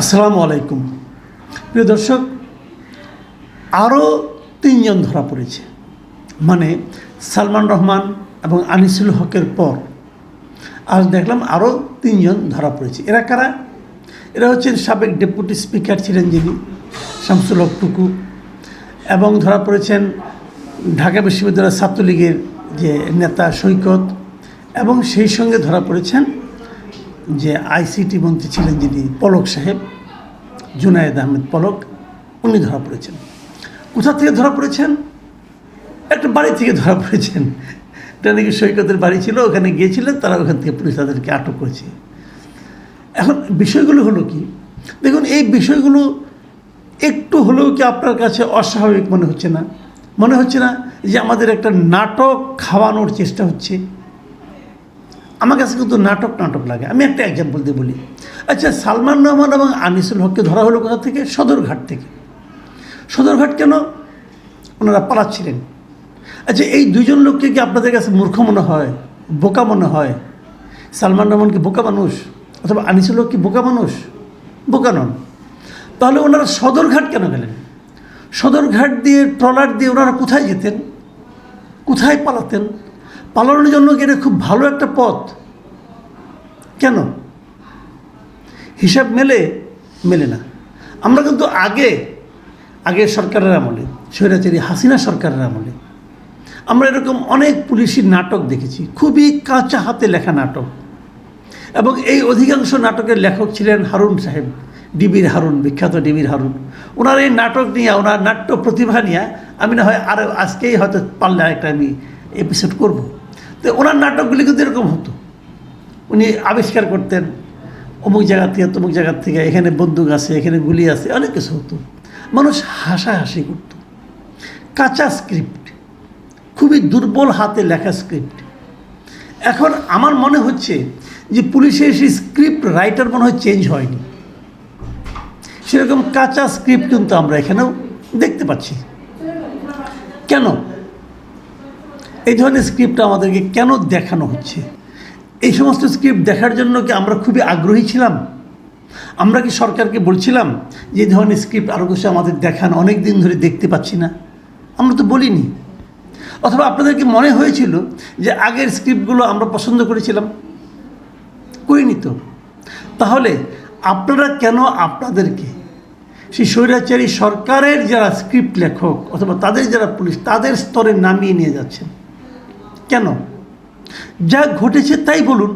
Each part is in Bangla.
আসসালামু আলাইকুম। প্রিয় দর্শক আরও তিনজন ধরা পড়েছে। মানে সালমান রহমান এবং আনিসুল হকের পর আজ দেখলাম আরও তিনজন ধরা পড়েছে। এরা কারা? এরা হচ্ছেন সাবেক ডেপুটি স্পিকার ছিলেন যিনি, শামসুল হক টুকু, এবং ধরা পড়েছেন ঢাকা বিশ্ববিদ্যালয়ের ছাত্রলীগের যে নেতা সৈকত, এবং সেই সঙ্গে ধরা পড়েছেন যে আইসিটি মন্ত্রী ছিলেন যিনি পলক সাহেব, জুনায়েদ আহমেদ পলক, উনি ধরা পড়েছেন। কোথা থেকে ধরা পড়েছেন? একটা বাড়ি থেকে ধরা পড়েছেন। এটা নাকি সৈকতের বাড়ি ছিল, ওখানে গিয়েছিলেন, তারা ওখান থেকে পুলিশ তাদেরকে আটক করেছে। এখন বিষয়গুলো হলো কি? দেখুন, এই বিষয়গুলো একটু হলেও কি আপনার কাছে অস্বাভাবিক মনে হচ্ছে না? মনে হচ্ছে না যে আমাদের একটা নাটক খাওয়ানোর চেষ্টা হচ্ছে। আমার কাছে কিন্তু নাটক নাটক লাগে। আমি একটা এক্সাম্পল দিয়ে বলি। আচ্ছা সালমান রহমান এবং আনিসুল হককে ধরা হলো কোথা থেকে? সদরঘাট থেকে। সদরঘাট কেন? ওনারা পালাচ্ছিলেন। আচ্ছা এই দুজন লোককে কি আপনাদের কাছে মূর্খ মনে হয়? বোকা মনে হয়? সালমান রহমান কি বোকা মানুষ? অথবা আনিসুল হক কি বোকা মানুষ? বোকা নন। তাহলে ওনারা সদরঘাট কেন গেলেন? সদরঘাট দিয়ে, ট্রলার দিয়ে ওনারা কোথায় যেতেন? কোথায় পালাতেন? পালানোর জন্য এটা খুব ভালো একটা পথ? কেন? হিসাব মেলে মেলে না। আমরা কিন্তু আগে আগের সরকারের আমলে, স্বৈরাচারী হাসিনা সরকারের আমলে, আমরা এরকম অনেক পুলিশি নাটক দেখেছি, খুবই কাঁচা হাতে লেখা নাটক। এবং এই অধিকাংশ নাটকের লেখক ছিলেন হারুন সাহেব, ডিবির হারুন, বিখ্যাত ডিবির হারুন। ওনার এই নাটক নিয়ে, ওনার নাট্য প্রতিভা নিয়ে আমি না হয় আরও আজকেই হয়তো পারলে একটা আমি এপিসোড করব। তো ওনার নাটকগুলি কিন্তু এরকম হতো। উনি আবিষ্কার করতেন, অমুক জায়গা থেকে, তমুক জায়গা থেকে, এখানে বন্দুক আছে, এখানে গুলি আছে, অনেক কিছু হতো। মানুষ হাসাহাসি করত। কাঁচা স্ক্রিপ্ট, খুবই দুর্বল হাতে লেখা স্ক্রিপ্ট। এখন আমার মনে হচ্ছে যে পুলিশের সেই স্ক্রিপ্ট রাইটার মনে হয় চেঞ্জ হয়নি। সেরকম কাঁচা স্ক্রিপ্ট কিন্তু আমরা এখানেও দেখতে পাচ্ছি। কেন? এই ধরনের স্ক্রিপ্ট আমাদেরকে কেন দেখানো হচ্ছে? এই সমস্ত স্ক্রিপ্ট দেখার জন্য কি আমরা খুবই আগ্রহী ছিলাম? আমরা কি সরকারকে বলছিলাম যে এই ধরনের স্ক্রিপ্ট আরও কিছু আমাদের দেখান, অনেক দিন ধরে দেখতে পাচ্ছি না? আমরা তো বলিনি। অথবা আপনাদের কি মনে হয়েছিল যে আগের স্ক্রিপ্টগুলো আমরা পছন্দ করেছিলাম? করিনি তো। তাহলে আপনারা কেন আপনাদেরকে সেই স্বৈরাচারী সরকারের যারা স্ক্রিপ্ট লেখক অথবা তাদের যারা পুলিশ, তাদের স্তরে নামিয়ে নিয়ে যাচ্ছেন? কেন? যা ঘটেছে তাই বলুন।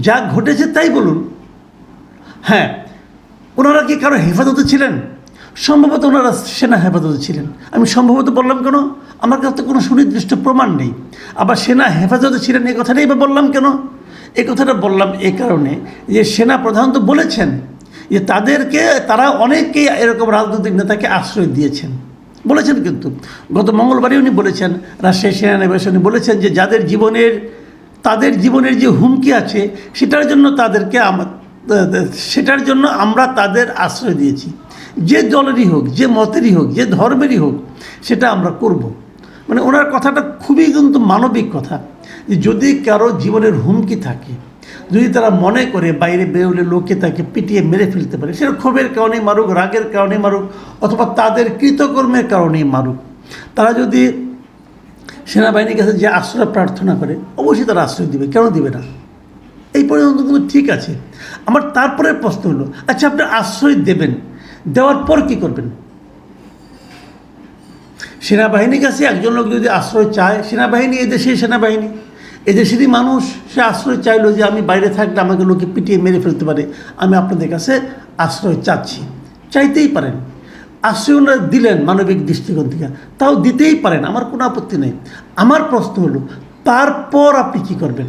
যা ঘটেছে তাই বলুন। হ্যাঁ ওনারা কি কারও হেফাজতে ছিলেন? সম্ভবত ওনারা সেনা হেফাজতে ছিলেন। আমি সম্ভবত বললাম কেন? আমার কাছে তো কোনো সুনির্দিষ্ট প্রমাণ নেই। আবার সেনা হেফাজতে ছিলেন এই কথাটাই বা বললাম কেন? এ কথাটা বললাম এই কারণে যে সেনা প্রধান তো বলেছেন যে তাদেরকে, তারা অনেকেই এরকম রাজনৈতিক নেতাকে আশ্রয় দিয়েছেন। বলেছেন কিন্তু। গত মঙ্গলবারই উনি বলেছেন, রাজশাহী সেনানিবাসে উনি বলেছেন যে যাদের জীবনের, তাদের জীবনের যে হুমকি আছে, সেটার জন্য তাদেরকে সেটার জন্য আমরা তাদের আশ্রয় দিয়েছি। যে দলেরই হোক, যে মতেরই হোক, যে ধর্মেরই হোক, সেটা আমরা করব। মানে ওনার কথাটা খুবই কিন্তু মানবিক কথা। যদি কারও জীবনের হুমকি থাকে যদি তারা মনে করে বাইরে বেরোলে লোকে তাকে পিটিয়ে মেরে ফেলতে পারে, সেটা ক্ষোভের কারণে মারুক, রাগের কারণে মারুক, অথবা তাদের কৃতকর্মের কারণেই মারুক। তারা যদি সেনাবাহিনীর কাছে যে আশ্রয় প্রার্থনা করে, অবশ্যই তারা আশ্রয় দিবে। কেন দিবে না? এই পর্যন্ত কিন্তু ঠিক আছে। আমার তারপরে প্রশ্ন হলো আচ্ছা আপনি আশ্রয় দেবেন, দেওয়ার পর কি করবেন? সেনাবাহিনীর কাছে একজন লোক যদি আশ্রয় চায়, সেনাবাহিনী এদেশের সেনাবাহিনী। এদেশেরই মানুষ, সে আশ্রয় চাইলো যে আমি বাইরে থাকলে আমাকে লোকে পিটিয়ে মেরে ফেলতে পারে। আমি আপনাদের কাছে আশ্রয় চাচ্ছি। চাইতেই পারেন। আশ্রয় ওনারা দিলেন মানবিক দৃষ্টিকোণ থেকে। তাও দিতেই পারেন, আমার কোনো আপত্তি নেই। আমার প্রশ্ন হলো, তারপর আপনি কি করবেন?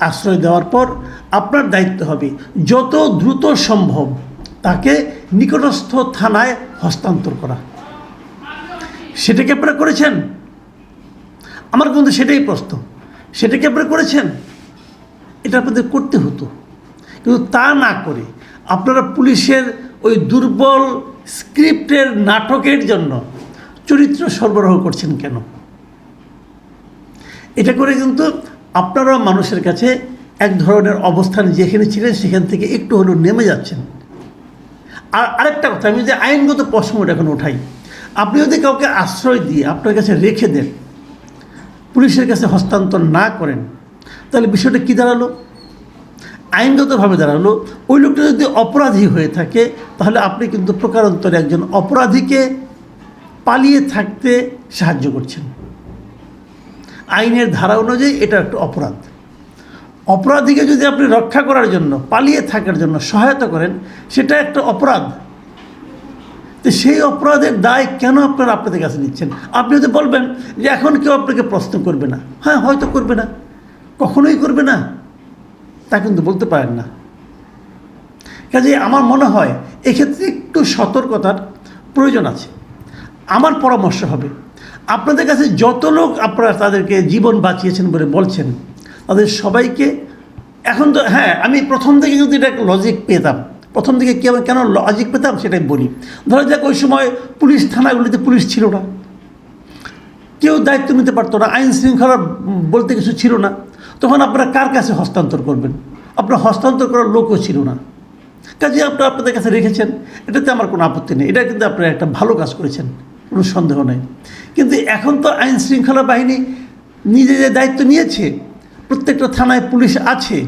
আশ্রয় দেওয়ার পর আপনার দায়িত্ব হবে যত দ্রুত সম্ভব তাকে নিকটস্থ থানায় হস্তান্তর করা। সেটাকে আপনারা করেছেন? আমার কিন্তু সেটাই প্রশ্ন। সেটা কি আপনারা করেছেন? এটা আপনাদের করতে হতো। কিন্তু তা না করে আপনারা পুলিশের ওই দুর্বল স্ক্রিপ্টের নাটকের জন্য চরিত্র সরবরাহ করছেন কেন? এটা করে কিন্তু আপনারা মানুষের কাছে এক ধরনের অবস্থান যেখানে ছিলেন সেখান থেকে একটু হলেও নেমে যাচ্ছেন। আর আরেকটা কথা, আমি যে আইনগত প্রশ্নটা এখন ওঠাই আপনি যদি কাউকে আশ্রয় দিয়ে আপনার কাছে রেখে দেন পুলিশের কাছে হস্তান্তর না করেন, তাহলে বিষয়টা কী দাঁড়াল? আইনগতভাবে দাঁড়াল, ওই লোকটা যদি অপরাধী হয়ে থাকে, তাহলে আপনি কিন্তু প্রকারান্তরে একজন অপরাধীকে পালিয়ে থাকতে সাহায্য করছেন। আইনের ধারা অনুযায়ী এটা একটা অপরাধ। অপরাধীকে যদি আপনি রক্ষা করার জন্য, পালিয়ে থাকার জন্য সহায়তা করেন, সেটা একটা অপরাধ। তো সেই অপরাধের দায় কেন আপনারা আপনাদের কাছে নিচ্ছেন? আপনি যদি বলবেন যে এখন কেউ আপনাকে প্রশ্ন করবে না হ্যাঁ হয়তো করবে না, কখনোই করবে না, তা কিন্তু বলতে পারেন না। কাজে আমার মনে হয় এক্ষেত্রে একটু সতর্কতার প্রয়োজন আছে। আমার পরামর্শ হবে, আপনাদের কাছে যত লোক আপনারা তাদেরকে জীবন বাঁচিয়েছেন বলে বলছেন, তাদের সবাইকে এখন তো হ্যাঁ আমি প্রথম থেকে যদি এটা লজিক পেতাম প্রথম দিকে কেন কেন লজিক পেতাম সেটাই বলি। ধরা যাক, ওই সময় পুলিশ থানাগুলিতে পুলিশ ছিল না। কেউ দায়িত্ব নিতে পারতো না, আইন শৃঙ্খলা বলতে কিছু ছিল না। তখন আপনারা কার কাছে হস্তান্তর করবেন? আপনার হস্তান্তর করার লোকও ছিল না। কাজে আপনারা আপনাদের কাছে রেখেছেন, এটাতে আমার কোনো আপত্তি নেই। এটা কিন্তু আপনারা একটা ভালো কাজ করেছেন, কোনো সন্দেহ নেই। কিন্তু এখন তো আইন শৃঙ্খলা বাহিনী নিজেদের দায়িত্ব নিয়েছে, প্রত্যেকটা থানায় পুলিশ আছে,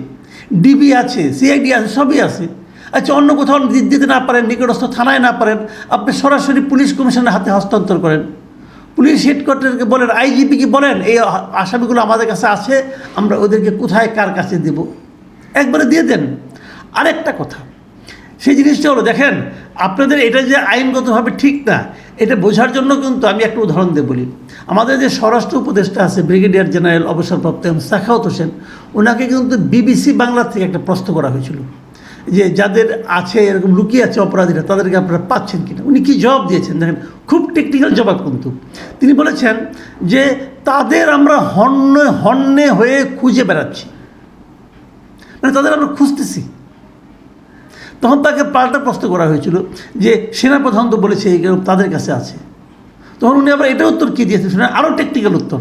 ডিবি আছে, সিআইডি আছে, সবই আছে। আচ্ছা অন্য কোথাও দিতে না পারেন, নিকটস্থ থানায় না পারেন, আপনি সরাসরি পুলিশ কমিশনের হাতে হস্তান্তর করেন। পুলিশ হেডকোয়ার্টারকে বলেন আইজিপিকে বলেন, এই আসামিগুলো আমাদের কাছে আছে, আমরা ওদেরকে কোথায়, কার কাছে দেব? একবারে দিয়ে দেন। আরেকটা কথা, সেই জিনিসটা হলো, দেখেন, আপনাদের এটা যে আইনগতভাবে ঠিক না, এটা বোঝার জন্য কিন্তু আমি একটা উদাহরণ দিয়ে বলি। আমাদের যে স্বরাষ্ট্র উপদেষ্টা আছে, ব্রিগেডিয়ার জেনারেল অবসরপ্রাপ্ত এম সাখাওয়াত হোসেন, ওনাকে কিন্তু বিবিসি বাংলা থেকে একটা প্রশ্ন করা হয়েছিল। যে যাদের আছে, এরকম লুকিয়ে আছে অপরাধীরা, তাদেরকে আপনারা পাচ্ছেন কিনা? উনি কি জবাব দিয়েছেন? দেখেন, খুব টেকনিক্যাল জবাব কিন্তু। তিনি বলেছেন যে, তাদের আমরা হন্যে হন্যে হয়ে খুঁজে বেড়াচ্ছি। মানে তাদের আমরা খুঁজতেছি। তখন তাকে পাল্টা প্রশ্ন করা হয়েছিল যে, সেনাপ্রধান তো বলেছে তাদের কাছে আছে। তখন উনি আবার এটা উত্তর কী দিয়েছেন? শুনে আরও টেকনিক্যাল উত্তর।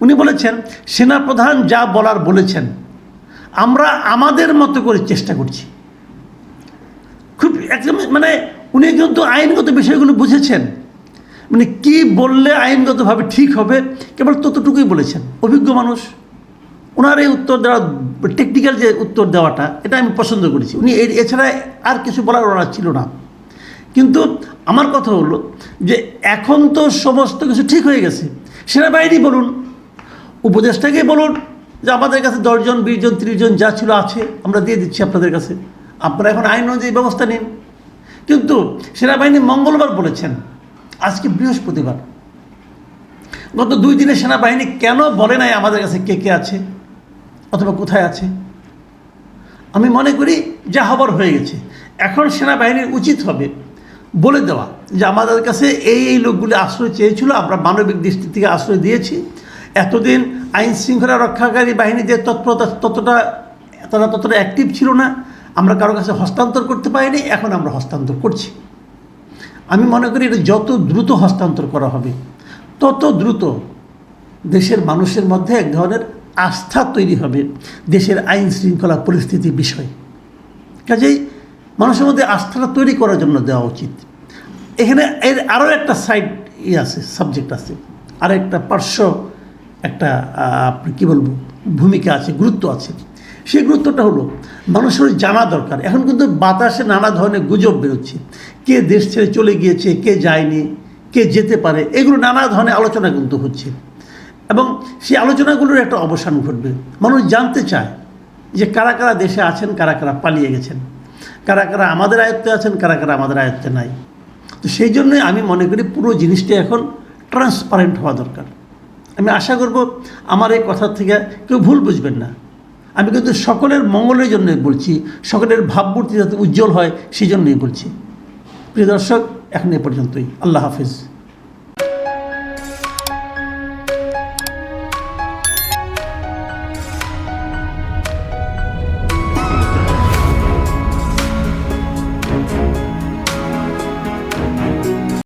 উনি বলেছেন, সেনাপ্রধান যা বলার বলেছেন, আমরা আমাদের মতো করে চেষ্টা করছি। খুব একদম মানে উনি কিন্তু আইনগত বিষয়গুলো বুঝেছেন। মানে কি বললে আইনগতভাবে ঠিক হবে? কেবল ততটুকুই বলেছেন। অভিজ্ঞ মানুষ। ওনার এই উত্তর দেওয়া টেকনিক্যাল যে উত্তর দেওয়াটা, এটা আমি পছন্দ করেছি। উনি এছাড়া আর কিছু বলার ওনার ছিল না। কিন্তু আমার কথা হলো যে এখন তো সমস্ত কিছু ঠিক হয়ে গেছে। সেনাবাহিনী বলুন উপদেশটাকে বলুন, যে আমাদের কাছে দশজন, বিশজন ত্রিশ জন যা ছিল আছে, আমরা দিয়ে দিচ্ছি আপনাদের কাছে। আপনারা এখন আইন অনুযায়ী ব্যবস্থা নিন। কিন্তু সেনাবাহিনী মঙ্গলবার বলেছেন, আজকে বৃহস্পতিবার। গত দুই দিনে সেনাবাহিনী কেন বলে নাই আমাদের কাছে কে কে আছে অথবা কোথায় আছে? আমি মনে করি যা হবার হয়ে গেছে। এখন সেনাবাহিনীর উচিত হবে বলে দেওয়া যে আমাদের কাছে এই এই লোকগুলি আশ্রয় চেয়েছিল, আমরা মানবিক দৃষ্টি থেকে আশ্রয় দিয়েছি। এতদিন আইন শৃঙ্খলা রক্ষাকারী বাহিনী যে তৎপরতা, ততটা, তারা ততটা অ্যাক্টিভ ছিল না। আমরা কারও কাছে হস্তান্তর করতে পারিনি, এখন আমরা হস্তান্তর করছি। আমি মনে করি এটা যত দ্রুত হস্তান্তর করা হবে, তত দ্রুত দেশের মানুষের মধ্যে এক ধরনের আস্থা তৈরি হবে, দেশের আইন শৃঙ্খলা পরিস্থিতি বিষয়। কাজেই মানুষের মধ্যে আস্থাটা তৈরি করার জন্য দেওয়া উচিত। এখানে এর আরও একটা সাইড ই আছে সাবজেক্ট আছে আর একটা পার্শ্ব একটা আপনি কী বলব, ভূমিকা আছে, গুরুত্ব আছে। সেই গুরুত্বটা হলো, মানুষের জানা দরকার। এখন কিন্তু বাতাসে নানা ধরনের গুজব বেরোচ্ছে। কে দেশ ছেড়ে চলে গিয়েছে, কে যায়নি, কে যেতে পারে, এগুলো নানা ধরনের আলোচনা কিন্তু হচ্ছে। এবং সেই আলোচনাগুলোর একটা অবসান ঘটবে। মানুষ জানতে চায় যে কারা কারা দেশে আছেন, কারা কারা পালিয়ে গেছেন। কারা কারা আমাদের আয়ত্তে আছেন, কারা কারা আমাদের আয়ত্তে নাই। তো সেই জন্যই আমি মনে করি পুরো জিনিসটা এখন ট্রান্সপারেন্ট হওয়া দরকার। আমি আশা করব আমার এই কথা থেকে কেউ ভুল বুঝবেন না। আমি কিন্তু সকলের মঙ্গলের জন্যই বলছি, সকলের ভাবমূর্তি যাতে উজ্জ্বল হয়, সেই জন্যই বলছি। প্রিয় দর্শক, এখন এ পর্যন্তই। আল্লাহ হাফিজ।